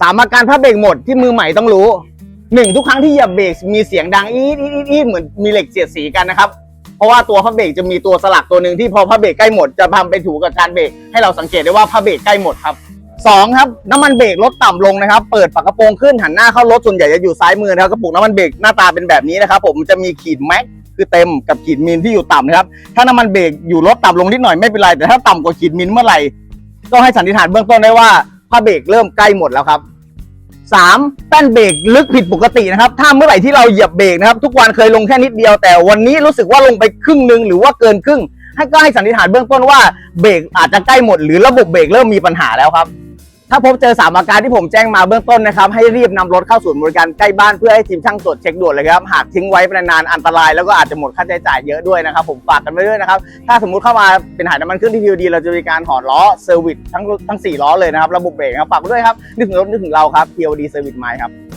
สามอาการผ้าเบรกหมดที่มือใหม่ต้องรู้หนึ่งทุกครั้งที่เหยียบเบรกมีเสียงดังอีดอีดอีดอีเหมือนมีเหล็กเสียดสีกันนะครับ เพราะว่าตัวผ้าเบรกจะมีตัวสลักตัวหนึ่งที่พอผ้าเบรกใกล้หมดจะทำไปถูกับจานเบรกให้เราสังเกตได้ว่าผ้าเบรกใกล้หมดครับสองครับน้ำมันเบรกลดต่ำลงนะครับ เปิดฝากระโปรงขึ้นหันหน้าเข้ารถส่วนใหญ่จะอยู่ซ้ายมือนะครับกระปุกน้ำมันเบรกหน้าตาเป็นแบบนี้นะครับผมจะมีขีดแม็กคือเต็มกับขีดมินที่อยู่ต่ำนะครับ ถ้าน้ำมันเบรกอยู่ลดต่ำลงนิดหน่อยไม่เป็นไรแต่ถ้าต่ำกว่าขีดมิลเมื่อไหร่ ก็ให้สันนิษฐานเบื้องต้นได้ว่า ผ้าเบรกเริ่มใกล้หมดแล้วครับสามแป้นเบรกลึกผิดปกตินะครับ ถ้าเมื่อไหร่ที่เราเหยียบเบรกนะครับ ทุกวันเคยลงแค่นิดเดียวแต่วันนี้รู้สึกว่าลงไปครึ่งหนึ่งหรือว่าเกินครึ่งให้ก็ให้สันนิษฐานเบื้องต้นว่าเบรกอาจจะใกล้หมด หรือระบบเบรกเริ่มมีปัญหาแล้วครับ ถ้าพบเจอสามอาการที่ผมแจ้งมาเบื้องต้นนะครับ ให้รีบนำรถเข้าศูนย์บริการใกล้บ้านเพื่อให้ทีมช่างตรวจเช็คด่วนเลยครับ หากทิ้งไว้เป็นนานอันตรายแล้วก็อาจจะหมดค่าใช้จ่ายเยอะด้วยนะครับ ผมฝากกันไว้ด้วยนะครับ ถ้าสมมุติเข้ามาเป็นหายน้ำมันเครื่องที่ดีเราจะมีการถอดล้อเซอร์วิสทั้งทั้งสี่ล้อเลยนะครับ ระบบเบรกครับฝากด้วยครับนึกถึงรถนึกถึงเราครับพีดีเซอร์วิสไม้ครับ